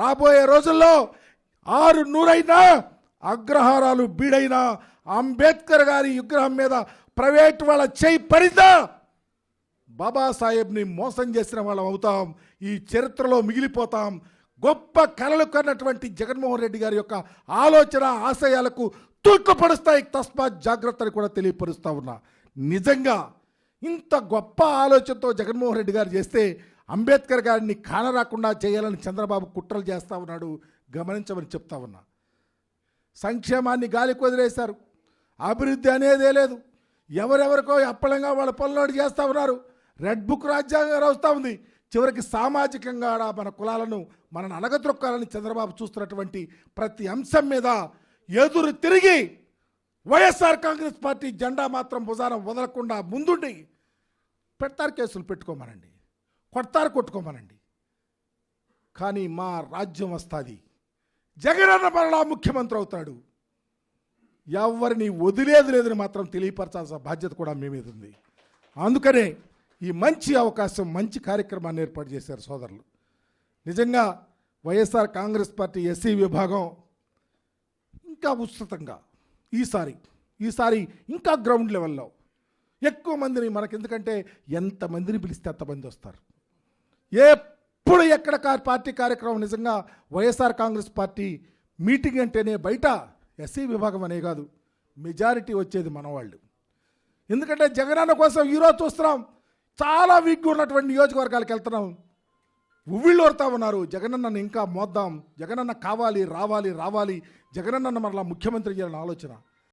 రాబోయే రోజుల్లో ఆరు నూరైనా అగ్రహారాలు బీడైనా అంబేద్కర్ గారి విగ్రహం మీద ప్రైవేట్ వాళ్ళ చేయి పడిందా? బాబాసాహెబ్ని మోసం చేసిన వాళ్ళం అవుతాం ఈ చరిత్రలో మిగిలిపోతాం. గొప్ప కళలు కన్నటువంటి జగన్మోహన్ రెడ్డి గారి యొక్క ఆలోచన ఆశయాలకు తూట్లు పడుస్తాయి తస్మాత్ జాగ్రత్తని కూడా తెలియపరుస్తా ఉన్నా. నిజంగా ఇంత గొప్ప ఆలోచనతో జగన్మోహన్ రెడ్డి గారు చేస్తే అంబేద్కర్ గారిని కానరాకుండా చేయాలని చంద్రబాబు కుట్రలు చేస్తా ఉన్నాడు గమనించమని చెప్తా ఉన్నా. సంక్షేమాన్ని గాలికి వదిలేశారు. అభివృద్ధి అనేదే లేదు. ఎవరెవరికో అప్పలంగా వాళ్ళ పనులు చేస్తూ ఉన్నారు. రెడ్ బుక్ రాజ్యాంగం వస్తూ ఉంది. చివరికి సామాజికంగా మన కులాలను మనను అనగద్రొక్కాలని చంద్రబాబు చూస్తున్నటువంటి ప్రతి అంశం మీద ఎదురు తిరిగి వైఎస్ఆర్ కాంగ్రెస్ పార్టీ జెండా మాత్రం భుజానం వదలకుండా ముందుండి పెడతారు కేసులు పెట్టుకోమనండి. కొడతారు కొట్టుకోమనండి. కానీ మా రాజ్యం వస్తుంది. జగనన్న మరలా ముఖ్యమంత్రి అవుతాడు. ఎవరిని వదిలేది లేదని మాత్రం తెలియపరచాల్సిన బాధ్యత కూడా మీ మీద ఉంది. అందుకనే ఈ మంచి అవకాశం మంచి కార్యక్రమాన్ని ఏర్పాటు చేశారు సోదరులు. నిజంగా వైఎస్ఆర్ కాంగ్రెస్ పార్టీ ఎస్సీ విభాగం ఇంకా ఉత్సతంగా ఈసారి ఈసారి ఇంకా గ్రౌండ్ లెవెల్లో ఎక్కువ మందిని మనకి ఎందుకంటే ఎంతమందిని పిలిస్తే అంతమంది వస్తారు. ఎప్పుడు ఎక్కడ పార్టీ కార్యక్రమం నిజంగా వైఎస్ఆర్ కాంగ్రెస్ పార్టీ మీటింగ్ అంటేనే బయట ఎస్సీ విభాగం అనే కాదు. మెజారిటీ వచ్చేది మనవాళ్ళు ఎందుకంటే జగనన్న కోసం ఈరోజు చూస్తున్నాం. చాలా వీక్గా ఉన్నటువంటి నియోజకవర్గాలకు వెళ్తున్నాం. ఉవ్విళ్ళు వరుతా ఉన్నారు. జగనన్నను ఇంకా మోద్దాం. జగనన్న కావాలి రావాలి రావాలి. జగనన్నను మరలా ముఖ్యమంత్రి చేయాలని ఆలోచన.